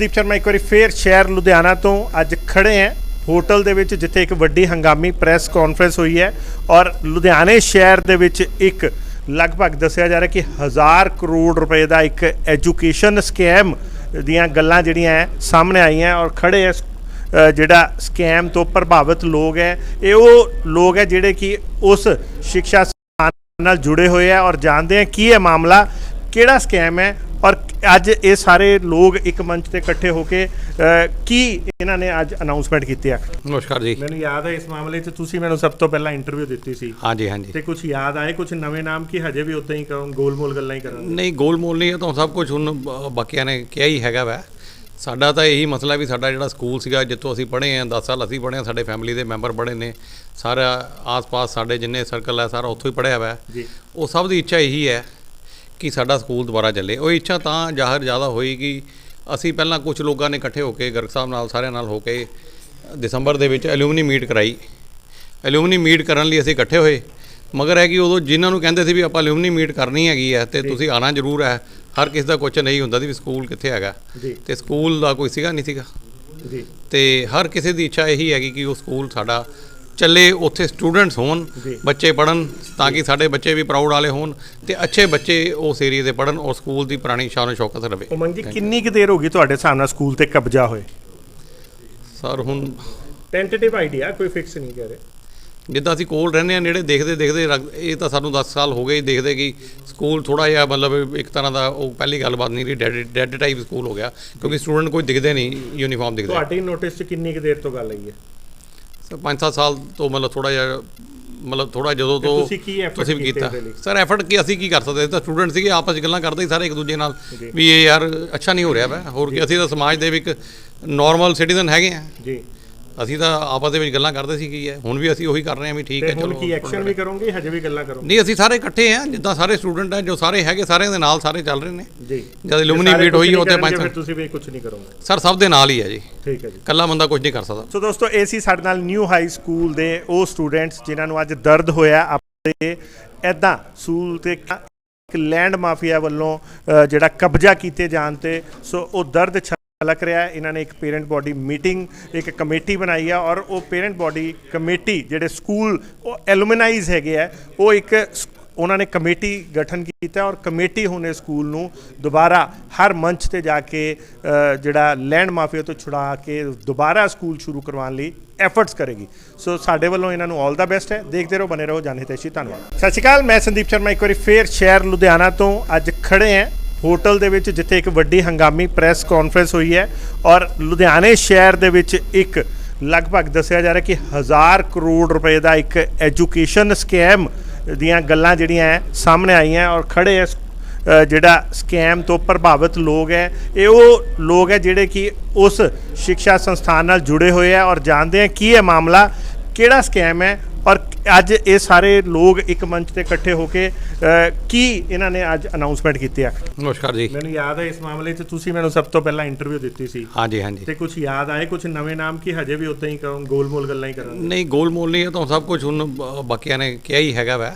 ਸੰਦੀਪ ਸ਼ਰਮਾ, ਇੱਕ ਵਾਰੀ ਫੇਰ ਸ਼ਹਿਰ ਲੁਧਿਆਣਾ ਤੋਂ ਅੱਜ ਖੜੇ ਹਾਂ। ਹੋਟਲ ਦੇ ਵਿੱਚ ਜਿੱਥੇ ਇੱਕ ਵੱਡੀ ਹੰਗਾਮੀ ਪ੍ਰੈਸ ਕਾਨਫਰੰਸ ਹੋਈ ਹੈ ਔਰ ਲੁਧਿਆਣੇ ਸ਼ਹਿਰ ਦੇ ਵਿੱਚ ਇੱਕ ਲਗਭਗ ਦੱਸਿਆ ਜਾ ਰਿਹਾ ਕਿ ਹਜ਼ਾਰ ਕਰੋੜ ਰੁਪਏ ਦਾ ਇੱਕ ਐਜੂਕੇਸ਼ਨ ਸਕੈਮ ਦੀਆਂ ਗੱਲਾਂ ਜਿਹੜੀਆਂ ਹੈ, ਸਾਹਮਣੇ ਆਈਆਂ ਔਰ ਖੜੇ ਹੈ। ਜਿਹੜਾ ਸਕੈਮ ਤੋਂ ਪ੍ਰਭਾਵਿਤ ਲੋਕ ਹੈ, ਇਹ ਉਹ ਲੋਕ ਹੈ ਜਿਹੜੇ ਕਿ ਉਸ ਸਿੱਖਿਆ ਨਾਲ ਜੁੜੇ ਹੋਏ ਆ ਔਰ ਜਾਣਦੇ ਆ ਕੀ ਹੈ ਮਾਮਲਾ ਕਿਹੜਾ ਸਕੈਮ ਹੈ ਔਰ ਅੱਜ ਇਹ ਸਾਰੇ ਲੋਕ ਇੱਕ ਮੰਚ ਤੇ ਇਕੱਠੇ ਹੋ ਕੇ ਕੀ ਇਹਨਾਂ ਨੇ ਅੱਜ ਅਨਾਉਂਸਮੈਂਟ ਕੀਤੀ ਹੈ? ਨਮਸਕਾਰ ਜੀ। ਮੈਨੂੰ ਯਾਦ ਹੈ ਇਸ ਮਾਮਲੇ 'ਚ ਤੁਸੀਂ ਮੈਨੂੰ ਸਭ ਤੋਂ ਪਹਿਲਾਂ ਇੰਟਰਵਿਊ ਦਿੱਤੀ ਸੀ। ਹਾਂਜੀ ਹਾਂਜੀ। ਤੇ ਕੁਝ ਯਾਦ ਆਏ ਕੁਝ ਨਵੇਂ ਨਾਮ ਕੀ ਹਜੇ ਵੀ ਉਦਾਂ ਹੀ ਗੋਲ-ਮੋਲ ਗੱਲਾਂ ਹੀ ਕਰਾਂਗੇ ਨਹੀਂ ਗੋਲ ਮੋਲ ਨਹੀਂ ਹੈ ਤਾਂ ਸਭ ਕੁਝ ਹੁਣ ਬਾਕੀਆਂ ਨੇ ਕਿਹਾ ਹੀ ਹੈਗਾ ਵੈ। ਸਾਡਾ ਤਾਂ ਇਹੀ ਮਸਲਾ ਵੀ ਸਾਡਾ ਜਿਹੜਾ ਸਕੂਲ ਸੀਗਾ ਜਿੱਥੋਂ ਅਸੀਂ ਪੜ੍ਹੇ ਆ 10 ਸਾਲ ਅਸੀਂ ਪੜ੍ਹੇ ਆ ਸਾਡੇ ਫੈਮਿਲੀ ਦੇ ਮੈਂਬਰ ਪੜ੍ਹੇ ਨੇ। ਸਾਰਾ ਆਸ-ਪਾਸ ਸਾਡੇ ਜਿੰਨੇ ਸਰਕਲ ਹੈ ਸਾਰਾ ਉੱਥੋਂ ਹੀ ਪੜ੍ਹਿਆ ਹੋਇਆ ਉਹ ਸਭ ਦੀ ਇੱਛਾ ਇਹੀ ਹੈ ਕਿ ਸਾਡਾ ਸਕੂਲ ਦੁਬਾਰਾ ਚੱਲੇ। ਉਹ ਇੱਛਾ ਤਾਂ ਜ਼ਾਹਰ ਜ਼ਿਆਦਾ ਹੋਈ ਕਿ ਅਸੀਂ ਪਹਿਲਾਂ ਕੁਝ ਲੋਕਾਂ ਨੇ ਇਕੱਠੇ ਹੋ ਕੇ ਗਰਗ ਸਾਹਿਬ ਨਾਲ ਸਾਰਿਆਂ ਨਾਲ ਹੋ ਕੇ ਦਸੰਬਰ ਦੇ ਵਿੱਚ ਐਲੂਮਨੀ ਮੀਟ ਕਰਾਈ। ਐਲੂਮਨੀ ਮੀਟ ਕਰਨ ਲਈ ਅਸੀਂ ਇਕੱਠੇ ਹੋਏ। ਮਗਰ ਹੈ ਕਿ ਉਦੋਂ ਜਿਨ੍ਹਾਂ ਨੂੰ ਕਹਿੰਦੇ ਸੀ ਵੀ ਆਪਾਂ ਐਲੂਮਨੀ ਮੀਟ ਕਰਨੀ ਹੈਗੀ ਹੈ ਤੇ ਤੁਸੀਂ ਆਣਾ ਜ਼ਰੂਰ ਹੈ। ਹਰ ਕਿਸੇ ਦਾ ਕੁਐਸਚਨ ਨਹੀਂ ਹੁੰਦਾ ਸੀ ਵੀ ਸਕੂਲ ਕਿੱਥੇ ਹੈਗਾ। ਤੇ ਸਕੂਲ ਦਾ ਕੋਈ ਸੀਗਾ ਨਹੀਂ ਸੀਗਾ। ਤੇ ਹਰ ਕਿਸੇ ਦੀ ਇੱਛਾ ਇਹੀ ਹੈਗੀ ਕਿ ਉਹ ਸਕੂਲ ਸਾਡਾ ਚੱਲੇ ਉੱਥੇ ਸਟੂਡੈਂਟਸ ਹੋਣ। ਬੱਚੇ ਪੜਨ ਤਾਂ ਕਿ ਸਾਡੇ ਬੱਚੇ ਵੀ ਪ੍ਰਾਊਡ ਵਾਲੇ ਹੋਣ ਤੇ ਅੱਛੇ ਬੱਚੇ ਉਸ ਏਰੀਆ ਦੇ ਪੜਨ ਔਰ ਸਕੂਲ ਦੀ ਪੁਰਾਣੀ ਸ਼ਾਨ ਸ਼ੌਕਤ ਰਵੇ। ਉਮੰਗ ਜੀ ਕਿੰਨੀ ਕੁ ਦੇਰ ਹੋ ਗਈ ਤੁਹਾਡੇ ਹਿਸਾਬ ਨਾਲ ਸਕੂਲ ਤੇ ਕਬਜ਼ਾ ਹੋਏ? ਸਰ ਹੁਣ ਟੈਂਟੇਟਿਵ ਆਈਡੀਆ ਕੋਈ ਫਿਕਸ ਨਹੀਂ ਕਹਿ ਰਹੇ। ਜਿੱਦਾਂ ਅਸੀਂ ਕੋਲ ਰਹਿੰਦੇ ਆ ਨੇੜੇ ਦੇਖਦੇ ਦੇਖਦੇ ਇਹ ਤਾਂ ਸਾਨੂੰ 10 ਸਾਲ ਹੋ ਗਏ ਹੀ ਦੇਖਦੇ ਕਿ ਸਕੂਲ ਥੋੜਾ ਜਿਹਾ ਮਤਲਬ ਇੱਕ ਤਰ੍ਹਾਂ ਦਾ ਉਹ ਪਹਿਲੀ ਗੱਲਬਾਤ ਨਹੀਂ ਰਹੀ ਡੈਡ ਡੈਡ ਟਾਈਪ ਸਕੂਲ ਹੋ ਗਿਆ ਕਿਉਂਕਿ ਸਟੂਡੈਂਟ ਕੋਈ ਦਿਖਦੇ ਨਹੀਂ ਯੂਨੀਫਾਰਮ ਦਿਖਦੇ। ਤੁਹਾਡੀ ਨੋਟਿਸ 'ਚ ਕਿੰਨੀ ਕੁ ਦੇਰ ਤੋਂ ਗੱਲ ਆਈ ਹੈ? ਸਰ 5-7 ਸਾਲ ਤੋਂ ਮਤਲਬ ਥੋੜਾ ਜਿਹਾ ਮਤਲਬ ਥੋੜਾ ਜਦੋਂ ਤੇ ਤੁਸੀਂ ਕੀ ਵੀ ਕੀਤੇ? ਸਰ ਐਫਰਟ ਕੀ ਅਸੀਂ ਕੀ ਕਰ ਸਕਦੇ? ਤਾਂ ਸਟੂਡੈਂਟ ਸੀਗੇ ਆਪਸ ਵਿੱਚ ਗੱਲਾਂ ਕਰਦੇ ਸੀ ਸਾਰੇ ਇੱਕ ਦੂਜੇ ਨਾਲ। ਵੀ ਇਹ ਯਾਰ ਅੱਛਾ ਨਹੀਂ ਹੋ ਰਿਹਾ ਵਾ। ਹੋਰ ਕੀ ਅਸੀਂ ਤਾਂ ਸਮਾਜ ਦੇ ਵੀ ਇੱਕ ਨਾਰਮਲ ਸਿਟੀਜ਼ਨ ਹੈਗੇ ਆ। ਜੀ। ਅਸੀਂ ਤਾਂ ਆਪਸ ਦੇ ਵਿੱਚ ਗੱਲਾਂ ਕਰਦੇ ਸੀ ਕੀ ਹੈ ਹੁਣ ਵੀ ਅਸੀਂ ਉਹੀ ਕਰ ਰਹੇ ਹਾਂ ਵੀ ਠੀਕ ਹੈ ਹੁਣ ਚਲੋ। ਕੀ ਐਕਸ਼ਨ ਵੀ ਕਰੋਗੇ ਹਜੇ ਵੀ ਗੱਲਾਂ ਕਰੋਗੇ? ਨਹੀਂ ਅਸੀਂ ਸਾਰੇ ਇਕੱਠੇ ਆ ਜਿੱਦਾਂ ਸਾਰੇ ਸਟੂਡੈਂਟ ਆ ਜੋ ਸਾਰੇ ਹੈਗੇ ਸਾਰਿਆਂ ਦੇ ਨਾਲ ਸਾਰੇ ਚੱਲ ਰਹੇ ਨੇ। ਜੀ। ਜਦ illuminate meet ਹੋਈ ਉਹ ਤੇ ਪੰਜ ਤੁਸੀਂ ਵੀ ਕੁਝ ਨਹੀਂ ਕਰੋਗੇ। ਸਰ ਸਭ ਦੇ ਨਾਲ ਹੀ ਹੈ ਜੀ। ਠੀਕ ਹੈ ਜੀ। ਇਕੱਲਾ ਬੰਦਾ ਕੁਝ ਨਹੀਂ ਕਰ ਸਕਦਾ। ਸੋ ਦੋਸਤੋ ਇਹ ਸੀ ਸਾਡੇ ਨਾਲ ਨਿਊ ਹਾਈ ਸਕੂਲ ਦੇ ਉਹ ਸਟੂਡੈਂਟਸ ਜਿਨ੍ਹਾਂ ਨੂੰ ਅੱਜ ਦਰਦ ਹੋਇਆ ਆਪਣੇ ਐਦਾਂ ਸਕੂਲ ਤੇ ਇੱਕ ਲੈਂਡ ਮਾਫੀਆ ਵੱਲੋਂ ਜਿਹੜਾ ਕਬਜ਼ਾ ਕੀਤੇ ਜਾਣ ਤੇ ਸੋ ਉਹ ਦਰਦ ਛਲਕ ਰਿਹਾ ਇਹਨਾਂ ਨੇ ਇੱਕ ਪੇਰੈਂਟ ਬਾਡੀ ਮੀਟਿੰਗ ਇੱਕ ਕਮੇਟੀ ਬਣਾਈ ਆ ਔਰ ਉਹ ਪੇਰੈਂਟ ਬਾਡੀ ਕਮੇਟੀ ਜਿਹੜੇ ਸਕੂਲ ਉਹ ਐਲੂਮਨਾਈਜ਼ ਹੈਗੇ ਆ, ਉਹ ਇੱਕ ਉਹਨਾਂ ਨੇ ਕਮੇਟੀ ਗਠਨ ਕੀਤਾ ਔਰ ਕਮੇਟੀ ਹੁਣ ਇਸ ਸਕੂਲ ਨੂੰ ਦੁਬਾਰਾ ਹਰ ਮੰਚ ਤੇ ਜਾ ਕੇ ਜਿਹੜਾ ਲੈਂਡ ਮਾਫੀਆ ਤੋਂ ਛੁਡਾ ਕੇ ਦੁਬਾਰਾ ਸਕੂਲ ਸ਼ੁਰੂ ਕਰਵਾਉਣ ਲਈ ਐਫਰਟਸ ਕਰੇਗੀ। ਸੋ ਸਾਡੇ ਵੱਲੋਂ ਇਹਨਾਂ ਨੂੰ 올 ਦਾ ਬੈਸਟ ਹੈ। ਦੇਖਦੇ ਰਹੋ ਬਨੇ ਰਹੋ। ਜਾਣੇ ਤੇਸ਼ੀ ਧੰਨਵਾਦ। ਸਤਿ ਸ਼੍ਰੀ ਅਕਾਲ। ਮੈਂ ਸੰਦੀਪ ਸ਼ਰਮਾ, ਇੱਕ ਵਾਰੀ ਫੇਰ ਸ਼ਹਿਰ, ਲੁਧਿਆਣਾ ਤੋਂ ਅੱਜ ਖੜੇ ਹਾਂ। ਹੋਟਲ ਦੇ ਵਿੱਚ ਜਿੱਥੇ ਇੱਕ ਵੱਡੀ ਹੰਗਾਮੀ ਪ੍ਰੈਸ ਕਾਨਫਰੰਸ ਹੋਈ ਹੈ ਔਰ ਲੁਧਿਆਣੇ ਸ਼ਹਿਰ ਦੇ ਵਿੱਚ ਇੱਕ ਲਗਭਗ ਦੱਸਿਆ ਜਾ ਰਿਹਾ ਕਿ ਹਜ਼ਾਰ ਕਰੋੜ ਰੁਪਏ ਦਾ ਇੱਕ ਐਜੂਕੇਸ਼ਨ ਸਕੈਮ ਦੀਆਂ ਗੱਲਾਂ ਜਿਹੜੀਆਂ ਹੈ, ਸਾਹਮਣੇ ਆਈਆਂ ਔਰ ਖੜੇ ਹੈ ਜਿਹੜਾ ਸਕੈਮ ਤੋਂ ਪ੍ਰਭਾਵਿਤ ਲੋਕ ਹੈ, ਇਹ ਉਹ ਲੋਕ ਹੈ ਜਿਹੜੇ ਕਿ ਉਸ ਸਿੱਖਿਆ ਸੰਸਥਾਨ ਨਾਲ ਜੁੜੇ ਹੋਏ ਆ ਔਰ ਜਾਣਦੇ ਆ ਕੀ ਹੈ ਮਾਮਲਾ, ਕਿਹੜਾ ਸਕੈਮ ਹੈ ਔਰ ਅੱਜ ਇਹ ਸਾਰੇ ਲੋਕ ਇੱਕ ਮੰਚ ਤੇ ਇਕੱਠੇ ਹੋ ਕੇ ਅ, ਕੀ ਇਹਨਾਂ ਨੇ ਅੱਜ ਅਨਾਉਂਸਮੈਂਟ ਕੀਤੀ ਹੈ ਨਮਸਕਾਰ ਜੀ। ਮੈਨੂੰ ਯਾਦ ਹੈ ਇਸ ਮਾਮਲੇ 'ਚ ਤੁਸੀਂ ਮੈਨੂੰ ਸਭ ਤੋਂ ਪਹਿਲਾਂ ਇੰਟਰਵਿਊ ਦਿੱਤੀ ਸੀ। ਹਾਂਜੀ ਹਾਂਜੀ। ਤੇ ਕੁਝ ਯਾਦ ਆਏ ਕੁਝ ਨਵੇਂ ਨਾਮ ਕੀ ਹਜੇ ਵੀ ਉਦਾਂ ਹੀ ਕਹੋ ਗੋਲ-ਮੋਲ ਗੱਲਾਂ ਹੀ ਕਰਾਂਗੇ ਨਹੀਂ ਗੋਲ ਮੋਲ ਨਹੀਂ ਹੈ ਤਾਂ ਸਭ ਕੁਝ ਹੁਣ ਬ- ਬਾਕੀਆਂ ਨੇ ਕਿਹਾ ਹੀ ਹੈਗਾ ਵੈ।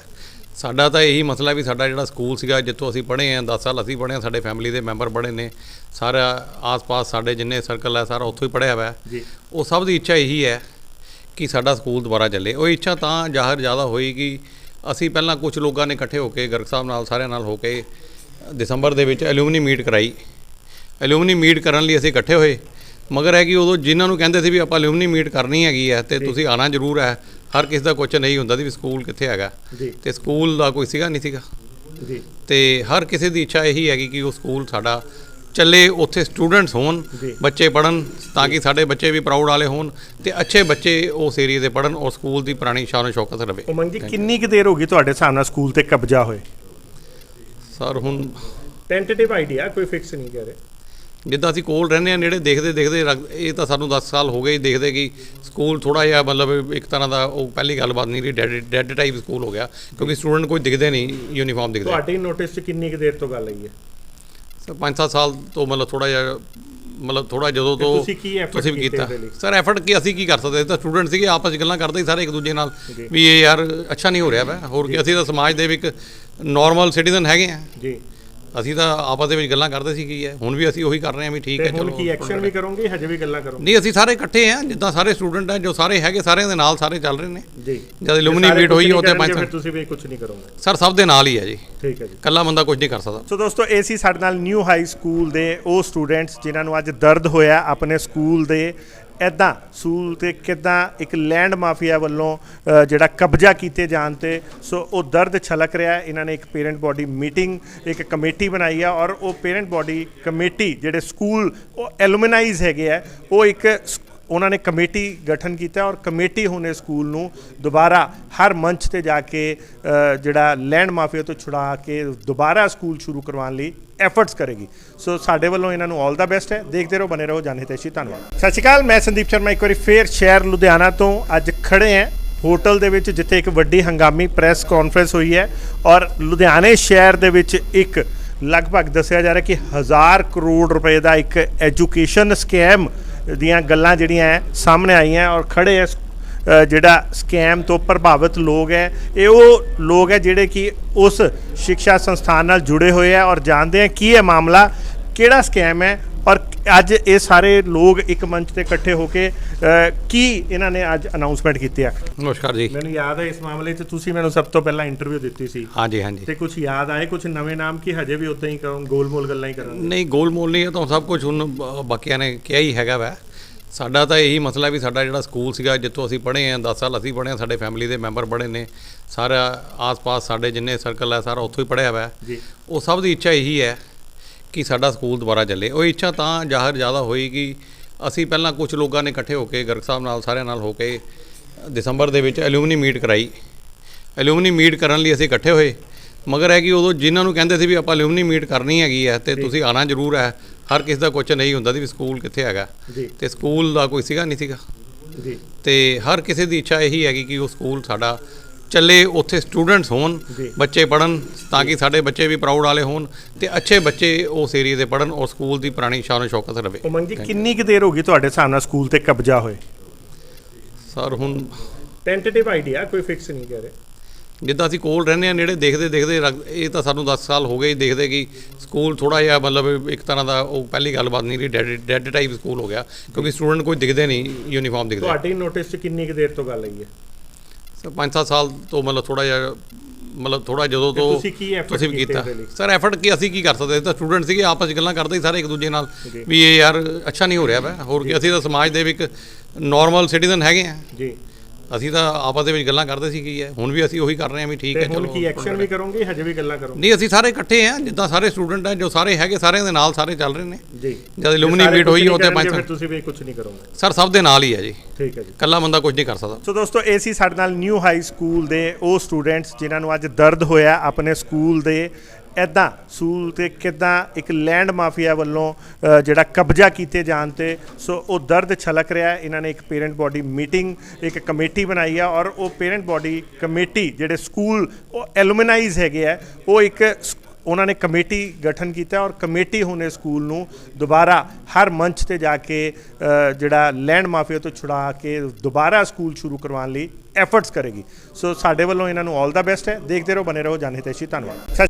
ਸਾਡਾ ਤਾਂ ਇਹੀ ਮਸਲਾ ਵੀ ਸਾਡਾ ਜਿਹੜਾ ਸਕੂਲ ਸੀਗਾ ਜਿੱਥੋਂ ਅਸੀਂ ਪੜ੍ਹੇ ਆ 10 ਸਾਲ ਅਸੀਂ ਪੜ੍ਹੇ ਆ ਸਾਡੇ ਫੈਮਿਲੀ ਦੇ ਮੈਂਬਰ ਪੜ੍ਹੇ ਨੇ। ਸਾਰਾ ਆਸ-ਪਾਸ ਸਾਡੇ ਜਿੰਨੇ ਸਰਕਲ ਹੈ ਸਾਰਾ ਉੱਥੋਂ ਹੀ ਪੜ੍ਹਿਆ ਹੋਇਆ ਹੈ ਜੀ। ਉਹ ਸਭ ਦੀ ਇੱਛਾ ਇਹੀ ਹੈ ਕਿ ਸਾਡਾ ਸਕੂਲ ਦੁਬਾਰਾ ਚੱਲੇ। ਉਹ ਇੱਛਾ ਤਾਂ ਜ਼ਾਹਰ ਜ਼ਿਆਦਾ ਹੋਈ ਕਿ ਅਸੀਂ ਪਹਿਲਾਂ ਕੁਝ ਲੋਕਾਂ ਨੇ ਇਕੱਠੇ ਹੋ ਕੇ ਗਰਗ ਸਾਹਿਬ ਨਾਲ ਸਾਰਿਆਂ ਨਾਲ ਹੋ ਕੇ ਦਸੰਬਰ ਦੇ ਵਿੱਚ ਐਲੂਮਨੀ ਮੀਟ ਕਰਾਈ। ਐਲੂਮਨੀ ਮੀਟ ਕਰਨ ਲਈ ਅਸੀਂ ਇਕੱਠੇ ਹੋਏ। ਮਗਰ ਹੈ ਕਿ ਉਦੋਂ ਜਿਨ੍ਹਾਂ ਨੂੰ ਕਹਿੰਦੇ ਸੀ ਵੀ ਆਪਾਂ ਐਲੂਮਨੀ ਮੀਟ ਕਰਨੀ ਹੈਗੀ ਹੈ ਤੇ ਤੁਸੀਂ ਆਣਾ ਜ਼ਰੂਰ ਹੈ ਹਰ ਕਿਸੇ ਦਾ ਕੁਐਸਚਨ ਨਹੀਂ ਹੁੰਦਾ ਸੀ ਵੀ ਸਕੂਲ ਕਿੱਥੇ ਹੈਗਾ। ਤੇ ਸਕੂਲ ਦਾ ਕੋਈ ਸੀਗਾ ਨਹੀਂ ਸੀਗਾ। ਤੇ ਹਰ ਕਿਸੇ ਦੀ ਇੱਛਾ ਇਹੀ ਹੈਗੀ ਕਿ ਉਹ ਸਕੂਲ ਸਾਡਾ ਚੱਲੇ ਉੱਥੇ ਸਟੂਡੈਂਟਸ ਹੋਣ। ਬੱਚੇ ਪੜਨ ਤਾਂ ਕਿ ਸਾਡੇ ਬੱਚੇ ਵੀ ਪ੍ਰਾਊਡ ਵਾਲੇ ਹੋਣ ਤੇ ਅੱਛੇ ਬੱਚੇ ਉਸ ਏਰੀਆ ਦੇ ਪੜਨ ਔਰ ਸਕੂਲ ਦੀ ਪੁਰਾਣੀ ਸ਼ਾਨ ਸ਼ੌਕਤ ਰਵੇ। ਉਮੰਗ ਜੀ ਕਿੰਨੀ ਕੁ ਦੇਰ ਹੋ ਗਈ ਤੁਹਾਡੇ ਹਿਸਾਬ ਨਾਲ ਸਕੂਲ ਤੇ ਕਬਜ਼ਾ ਹੋਏ? ਸਰ ਹੁਣ ਟੈਂਟੇਟਿਵ ਆਈਡੀਆ ਕੋਈ ਫਿਕਸ ਨਹੀਂ ਕਹਿ ਰਹੇ। ਜਿੱਦਾਂ ਅਸੀਂ ਕੋਲ ਰਹਿੰਦੇ ਆ ਨੇੜੇ ਦੇਖਦੇ ਦੇਖਦੇ ਇਹ ਤਾਂ ਸਾਨੂੰ 10 ਸਾਲ ਹੋ ਗਏ ਦੇਖਦੇ ਕਿ ਸਕੂਲ ਥੋੜਾ ਜਿਹਾ ਮਤਲਬ ਇੱਕ ਤਰ੍ਹਾਂ ਦਾ ਉਹ ਪਹਿਲੀ ਗੱਲਬਾਤ ਨਹੀਂ ਰਹੀ ਡੈਡ ਡੈਡ ਟਾਈਪ ਸਕੂਲ ਹੋ ਗਿਆ ਕਿਉਂਕਿ ਸਟੂਡੈਂਟ ਕੋਈ ਦਿਖਦੇ ਨਹੀਂ ਯੂਨੀਫਾਰਮ ਦਿਖਦੇ। ਤੁਹਾਡੀ ਨੋਟਿਸ 'ਚ ਕਿੰਨੀ ਕੁ ਦੇਰ ਤੋਂ ਗੱਲ ਆਈ ਹੈ? ਸਰ 5-7 ਸਾਲ ਤੋਂ ਮਤਲਬ ਥੋੜਾ ਜਿਹਾ ਮਤਲਬ ਥੋੜਾ ਜਦੋਂ ਤੇ ਤੁਸੀਂ ਕੀ ਵੀ ਕੀਤੇ? ਸਰ ਐਫਰਟ ਕੀ ਅਸੀਂ ਕੀ ਕਰ ਸਕਦੇ? ਇਹ ਤਾਂ ਸਟੂਡੈਂਟ ਸੀਗੇ ਆਪਸ ਵਿੱਚ ਗੱਲਾਂ ਕਰਦੇ ਸੀ ਸਾਰੇ ਇੱਕ ਦੂਜੇ ਨਾਲ। ਵੀ ਇਹ ਯਾਰ ਅੱਛਾ ਨਹੀਂ ਹੋ ਰਿਹਾ ਵਾ। ਹੋਰ ਕੀ ਅਸੀਂ ਤਾਂ ਸਮਾਜ ਦੇ ਵੀ ਇੱਕ ਨਾਰਮਲ ਸਿਟੀਜ਼ਨ ਹੈਗੇ ਆ। ਜੀ। ਅਸੀਂ ਤਾਂ ਆਪਸ ਦੇ ਵਿੱਚ ਗੱਲਾਂ ਕਰਦੇ ਸੀ ਕੀ ਹੈ। ਹੁਣ ਵੀ ਅਸੀਂ ਉਹੀ ਕਰ ਰਹੇ ਹਾਂ ਵੀ ਠੀਕ ਹੈ ਚਲੋ। ਕੀ ਐਕਸ਼ਨ ਵੀ ਕਰੋਗੇ ਹਜੇ ਵੀ ਗੱਲਾਂ ਕਰੋਗੇ? ਨਹੀਂ ਅਸੀਂ ਸਾਰੇ ਇਕੱਠੇ ਆ ਜਿੱਦਾਂ ਸਾਰੇ ਸਟੂਡੈਂਟ ਆ ਜੋ ਸਾਰੇ ਹੈਗੇ ਸਾਰਿਆਂ ਦੇ ਨਾਲ ਸਾਰੇ ਚੱਲ ਰਹੇ ਨੇ। ਜੀ। ਜਦ ਐਲੂਮਨੀ ਮੀਟ ਹੋਈ ਉਹ ਤੇ ਪੰਜ ਤੁਸੀਂ ਵੀ ਕੁਝ ਨਹੀਂ ਕਰੋਗੇ। ਸਰ ਸਭ ਦੇ ਨਾਲ ਹੀ ਹੈ ਜੀ। ਠੀਕ ਹੈ ਜੀ। ਇਕੱਲਾ ਬੰਦਾ ਕੁਝ ਨਹੀਂ ਕਰ ਸਕਦਾ। ਸੋ ਦੋਸਤੋ ਇਹ ਸੀ ਸਾਡੇ ਨਾਲ ਨਿਊ ਹਾਈ ਸਕੂਲ ਦੇ ਉਹ ਸਟੂਡੈਂਟਸ ਜਿਨ੍ਹਾਂ ਨੂੰ ਅੱਜ ਦਰਦ ਹੋਇਆ ਆਪਣੇ ਸਕੂਲ ਦੇ। ਐਦਾਂ ਸਕੂਲ ਤੇ ਕਿਦਾਂ ਇੱਕ ਲੈਂਡ ਮਾਫੀਆ ਵੱਲੋਂ ਜਿਹੜਾ ਕਬਜ਼ਾ ਕੀਤੇ ਜਾਣ ਤੇ ਸੋ ਉਹ ਦਰਦ ਛਲਕ ਰਿਹਾ। ਇਹਨਾਂ ਨੇ ਇੱਕ ਪੇਰੈਂਟ ਬਾਡੀ ਮੀਟਿੰਗ ਇੱਕ ਕਮੇਟੀ ਬਣਾਈ ਆ ਔਰ ਉਹ ਪੇਰੈਂਟ ਬਾਡੀ ਕਮੇਟੀ ਜਿਹੜੇ ਸਕੂਲ ਉਹ ਐਲੂਮਨਾਈਜ਼ ਹੈਗੇ ਆ ਉਹ ਇੱਕ ਉਹਨਾਂ ਨੇ ਕਮੇਟੀ ਗਠਨ ਕੀਤਾ ਔਰ ਕਮੇਟੀ ਹੁਣ ਇਸ ਸਕੂਲ ਨੂੰ ਦੁਬਾਰਾ ਹਰ ਮੰਚ ਤੇ ਜਾ ਕੇ ਜਿਹੜਾ ਲੈਂਡ ਮਾਫੀਆ ਤੋਂ ਛੁਡਾ ਕੇ ਦੁਬਾਰਾ ਸਕੂਲ ਸ਼ੁਰੂ ਕਰਵਾਉਣ ਲਈ ਐਫਰਟਸ ਕਰੇਗੀ। ਸੋ ਸਾਡੇ ਵੱਲੋਂ ਇਹਨਾਂ ਨੂੰ 올 ਦਾ ਬੈਸਟ ਹੈ। ਦੇਖਦੇ ਰਹੋ ਬਨੇ ਰਹੋ। ਜਾਣੇ ਤੇ ਧੰਨਵਾਦ। ਸਤਿ ਸ਼੍ਰੀ ਅਕਾਲ। ਮੈਂ ਸੰਦੀਪ ਸ਼ਰਮਾ ਇੱਕ ਵਾਰੀ ਫੇਰ ਸ਼ਹਿਰ ਲੁਧਿਆਣਾ ਤੋਂ ਅੱਜ ਖੜੇ ਹਾਂ। ਹੋਟਲ ਦੇ ਵਿੱਚ ਜਿੱਥੇ ਇੱਕ ਵੱਡੀ ਹੰਗਾਮੀ ਪ੍ਰੈਸ ਕਾਨਫਰੰਸ ਹੋਈ ਹੈ ਔਰ ਲੁਧਿਆਣੇ ਸ਼ਹਿਰ ਦੇ ਵਿੱਚ ਇੱਕ ਲਗਭਗ ਦੱਸਿਆ ਜਾ ਰਿਹਾ ਕਿ ਹਜ਼ਾਰ ਕਰੋੜ ਰੁਪਏ ਦਾ ਇੱਕ ਐਜੂਕੇਸ਼ਨ ਸਕੈਮ ਦੀਆਂ ਗੱਲਾਂ ਜਿਹੜੀਆਂ ਹੈ ਸਾਹਮਣੇ ਆਈਆਂ ਔਰ ਖੜੇ ਹੈ ਜਿਹੜਾ ਸਕੈਮ ਤੋਂ ਪ੍ਰਭਾਵਿਤ ਲੋਕ ਹੈ ਇਹ ਉਹ ਲੋਕ ਹੈ ਜਿਹੜੇ ਕਿ ਉਸ ਸਿੱਖਿਆ ਸੰਸਥਾਨ ਨਾਲ ਜੁੜੇ ਹੋਏ ਆ ਔਰ ਜਾਣਦੇ ਆ ਕੀ ਹੈ ਮਾਮਲਾ, ਕਿਹੜਾ ਸਕੈਮ ਹੈ ਔਰ ਅੱਜ ਇਹ ਸਾਰੇ ਲੋਕ ਇੱਕ ਮੰਚ ਤੇ ਇਕੱਠੇ ਹੋ ਕੇ ਕੀ ਇਹਨਾਂ ਨੇ ਅੱਜ ਅਨਾਉਂਸਮੈਂਟ ਕੀਤੀ ਹੈ ਨਮਸਕਾਰ ਜੀ। ਮੈਨੂੰ ਯਾਦ ਹੈ ਇਸ ਮਾਮਲੇ 'ਚ ਤੁਸੀਂ ਮੈਨੂੰ ਸਭ ਤੋਂ ਪਹਿਲਾਂ ਇੰਟਰਵਿਊ ਦਿੱਤੀ ਸੀ। ਹਾਂਜੀ ਹਾਂਜੀ। ਤੇ ਕੁਝ ਯਾਦ ਆਏ ਕੁਝ ਨਵੇਂ ਨਾਮ ਕੀ ਹਜੇ ਵੀ ਉਦਾਂ ਹੀ ਕਰੋ ਗੋਲ-ਮੋਲ ਗੱਲਾਂ ਹੀ ਕਰਾਂਗੇ ਨਹੀਂ ਗੋਲ ਮੋਲ ਨਹੀਂ ਹੈ ਤਾਂ ਸਭ ਕੁਝ ਹੁਣ ਬਾਕੀਆਂ ਨੇ ਕਿਹਾ ਹੀ ਹੈਗਾ ਵੈ। ਸਾਡਾ ਤਾਂ ਇਹੀ ਮਸਲਾ ਵੀ ਸਾਡਾ ਜਿਹੜਾ ਸਕੂਲ ਸੀਗਾ ਜਿੱਥੋਂ ਅਸੀਂ ਪੜ੍ਹੇ ਆ 10 ਸਾਲ ਅਸੀਂ ਪੜ੍ਹੇ ਆ ਸਾਡੇ ਫੈਮਿਲੀ ਦੇ ਮੈਂਬਰ ਪੜ੍ਹੇ ਨੇ। ਸਾਰਾ ਆਸ-ਪਾਸ ਸਾਡੇ ਜਿੰਨੇ ਸਰਕਲ ਹੈ ਸਾਰਾ ਉੱਥੋਂ ਹੀ ਪੜ੍ਹਿਆ ਹੋਇਆ। ਜੀ। ਉਹ ਸਭ ਦੀ ਇੱਛਾ ਇਹੀ ਹੈ ਕਿ ਸਾਡਾ ਸਕੂਲ ਦੁਬਾਰਾ ਚੱਲੇ। ਉਹ ਇੱਛਾ ਤਾਂ ਜ਼ਾਹਰ ਜ਼ਿਆਦਾ ਹੋਈ ਕਿ ਅਸੀਂ ਪਹਿਲਾਂ ਕੁਝ ਲੋਕਾਂ ਨੇ ਇਕੱਠੇ ਹੋ ਕੇ ਗਰਗ ਸਾਹਿਬ ਨਾਲ ਸਾਰਿਆਂ ਨਾਲ ਹੋ ਕੇ ਦਸੰਬਰ ਦੇ ਵਿੱਚ ਐਲੂਮਨੀ ਮੀਟ ਕਰਾਈ। ਐਲੂਮਨੀ ਮੀਟ ਕਰਨ ਲਈ ਅਸੀਂ ਇਕੱਠੇ ਹੋਏ। ਮਗਰ ਹੈ ਕਿ ਉਦੋਂ ਜਿਨ੍ਹਾਂ ਨੂੰ ਕਹਿੰਦੇ ਸੀ ਵੀ ਆਪਾਂ ਐਲੂਮਨੀ ਮੀਟ ਕਰਨੀ ਹੈਗੀ ਹੈ ਤੇ ਤੁਸੀਂ ਆਣਾ ਜ਼ਰੂਰ ਹੈ ਹਰ ਕਿਸੇ ਦਾ ਕੁਐਸਚਨ ਨਹੀਂ ਹੁੰਦਾ ਸੀ ਵੀ ਸਕੂਲ ਕਿੱਥੇ ਹੈਗਾ। ਤੇ ਸਕੂਲ ਦਾ ਕੋਈ ਸੀਗਾ ਨਹੀਂ ਸੀਗਾ। ਤੇ ਹਰ ਕਿਸੇ ਦੀ ਇੱਛਾ ਇਹੀ ਹੈਗੀ ਕਿ ਉਹ ਸਕੂਲ ਸਾਡਾ ਚੱਲੇ ਉੱਥੇ ਸਟੂਡੈਂਟਸ ਹੋਣ। ਬੱਚੇ ਪੜਨ ਤਾਂ ਕਿ ਸਾਡੇ ਬੱਚੇ ਵੀ ਪ੍ਰਾਊਡ ਵਾਲੇ ਹੋਣ ਤੇ ਅੱਛੇ ਬੱਚੇ ਉਸ ਏਰੀਆ ਦੇ ਪੜਨ ਔਰ ਸਕੂਲ ਦੀ ਪੁਰਾਣੀ ਸ਼ਾਨ ਸ਼ੌਕਤ ਰਵੇ। ਉਮੰਗ ਜੀ ਕਿੰਨੀ ਕੁ ਦੇਰ ਹੋ ਗਈ ਤੁਹਾਡੇ ਹਿਸਾਬ ਨਾਲ ਸਕੂਲ ਤੇ ਕਬਜ਼ਾ ਹੋਏ? ਸਰ ਹੁਣ ਟੈਂਟੇਟਿਵ ਆਈਡੀਆ ਕੋਈ ਫਿਕਸ ਨਹੀਂ ਕਹਿ ਰਹੇ। ਜਿੱਦਾਂ ਅਸੀਂ ਕੋਲ ਰਹਿੰਦੇ ਆ ਨੇੜੇ ਦੇਖਦੇ ਦੇਖਦੇ ਇਹ ਤਾਂ ਸਾਨੂੰ 10 ਸਾਲ ਹੋ ਗਏ ਹੀ ਦੇਖਦੇ ਕਿ ਸਕੂਲ ਥੋੜਾ ਜਿਹਾ ਮਤਲਬ ਇੱਕ ਤਰ੍ਹਾਂ ਦਾ ਉਹ ਪਹਿਲੀ ਗੱਲਬਾਤ ਨਹੀਂ ਰਹੀ ਡੈਡ ਟਾਈਪ ਸਕੂਲ ਹੋ ਗਿਆ ਕਿਉਂਕਿ ਸਟੂਡੈਂਟ ਕੋਈ ਦਿਖਦੇ ਨਹੀਂ ਯੂਨੀਫਾਰਮ ਦਿਖਦੇ। ਤੁਹਾਡੀ ਨੋਟਿਸ 'ਚ ਕਿੰਨੀ ਕੁ ਦੇਰ ਤੋਂ ਗੱਲ ਆਈ ਹੈ? 5-7 ਸਾਲ ਤੋਂ ਮਤਲਬ ਥੋੜਾ ਜਿਹਾ ਮਤਲਬ ਥੋੜਾ ਜਦੋਂ ਤੇ ਤੁਸੀਂ ਕੀ effort ਤੁਸੀਂ ਕੀਤੇ? ਸਰ ਐਫਰਟ ਕੀ ਅਸੀਂ ਕੀ ਕਰ ਸਕਦੇ? ਤਾਂ ਸਟੂਡੈਂਟ ਸੀਗੇ ਆਪਸ ਵਿੱਚ ਗੱਲਾਂ ਕਰਦੇ ਸਾਰੇ ਇੱਕ ਦੂਜੇ ਨਾਲ। ਵੀ ਇਹ ਯਾਰ ਅੱਛਾ ਨਹੀਂ ਹੋ ਰਿਹਾ ਵਾ। ਹੋਰ ਕੀ ਅਸੀਂ ਤਾਂ ਸਮਾਜ ਦੇ ਵੀ ਇੱਕ ਨਾਰਮਲ ਸਿਟੀਜ਼ਨ ਹੈਗੇ ਆ। ਜੀ। ਅਸੀਂ ਤਾਂ ਆਪਸ ਦੇ ਵਿੱਚ ਗੱਲਾਂ ਕਰਦੇ ਸੀ ਕੀ ਹੈ ਹੁਣ ਵੀ ਅਸੀਂ ਉਹੀ ਕਰ ਰਹੇ ਹਾਂ ਵੀ ਠੀਕ ਹੈ ਹੁਣ ਚਲੋ ਕੀ ਐਕਸ਼ਨ ਵੀ ਕਰੋਗੇ ਹਜੇ ਵੀ ਗੱਲਾਂ ਕਰੋਗੇ? ਨਹੀਂ ਅਸੀਂ ਸਾਰੇ ਇਕੱਠੇ ਆ ਜਿੱਦਾਂ ਸਾਰੇ ਸਟੂਡੈਂਟ ਆ ਜੋ ਸਾਰੇ ਹੈਗੇ ਸਾਰਿਆਂ ਦੇ ਨਾਲ ਸਾਰੇ ਚੱਲ ਰਹੇ ਨੇ। ਜੀ। ਜਦ ਐਲੂਮਨੀ ਮੀਟ ਹੋਈ ਉਹ ਤੇ ਪੰਜ ਤੁਸੀਂ ਵੀ ਕੁਝ ਨਹੀਂ ਕਰੋਗੇ। ਸਰ ਸਭ ਦੇ ਨਾਲ ਹੀ ਹੈ ਜੀ। ਠੀਕ ਹੈ ਜੀ। ਇਕੱਲਾ ਬੰਦਾ ਕੁਝ ਨਹੀਂ ਕਰ ਸਕਦਾ। ਸੋ ਦੋਸਤੋ ਇਹ ਸੀ ਸਾਡੇ ਨਾਲ ਨਿਊ ਹਾਈ ਸਕੂਲ ਦੇ ਉਹ ਸਟੂਡੈਂਟਸ ਜਿਨ੍ਹਾਂ ਨੂੰ ਅੱਜ ਦਰਦ ਹੋਇਆ ਆਪਣੇ ਸਕੂਲ ਦੇ ਐਦਾਂ ਸਕੂਲ ਤੇ ਕਿਦਾਂ ਇੱਕ ਲੈਂਡ ਮਾਫੀਆ ਵੱਲੋਂ ਜਿਹੜਾ ਕਬਜ਼ਾ ਕੀਤੇ ਜਾਣ ਤੇ, ਸੋ ਉਹ ਦਰਦ ਛਲਕ ਰਿਹਾ ਇਹਨਾਂ ਨੇ ਇੱਕ ਪੇਰੈਂਟ ਬਾਡੀ ਮੀਟਿੰਗ, ਇੱਕ ਕਮੇਟੀ ਬਣਾਈ ਆ ਔਰ ਉਹ ਪੇਰੈਂਟ ਬਾਡੀ ਕਮੇਟੀ, ਜਿਹੜੇ ਸਕੂਲ, ਉਹ ਐਲੂਮਨਾਈਜ਼ ਹੈਗੇ ਆ, ਉਹ ਇੱਕ ਉਹਨਾਂ ਨੇ ਕਮੇਟੀ ਗਠਨ ਕੀਤਾ ਔਰ ਕਮੇਟੀ ਹੁਣ ਇਹ ਸਕੂਲ ਨੂੰ ਦੁਬਾਰਾ ਹਰ ਮੰਚ ਤੇ ਜਾ ਕੇ ਜਿਹੜਾ ਲੈਂਡ ਮਾਫੀਆ ਤੋਂ ਛੁਡਾ ਕੇ ਦੁਬਾਰਾ ਸਕੂਲ ਸ਼ੁਰੂ ਕਰਵਾਉਣ ਲਈ ਐਫਰਟਸ ਕਰੇਗੀ। ਸੋ ਸਾਡੇ ਵੱਲੋਂ ਇਹਨਾਂ ਨੂੰ 올 ਦਾ ਬੈਸਟ ਹੈ। ਦੇਖਦੇ ਰਹੋ ਬਨੇ ਰਹੋ। ਜਾਣੇ ਤੇ ਧੰਨਵਾਦ। ਸਤਿ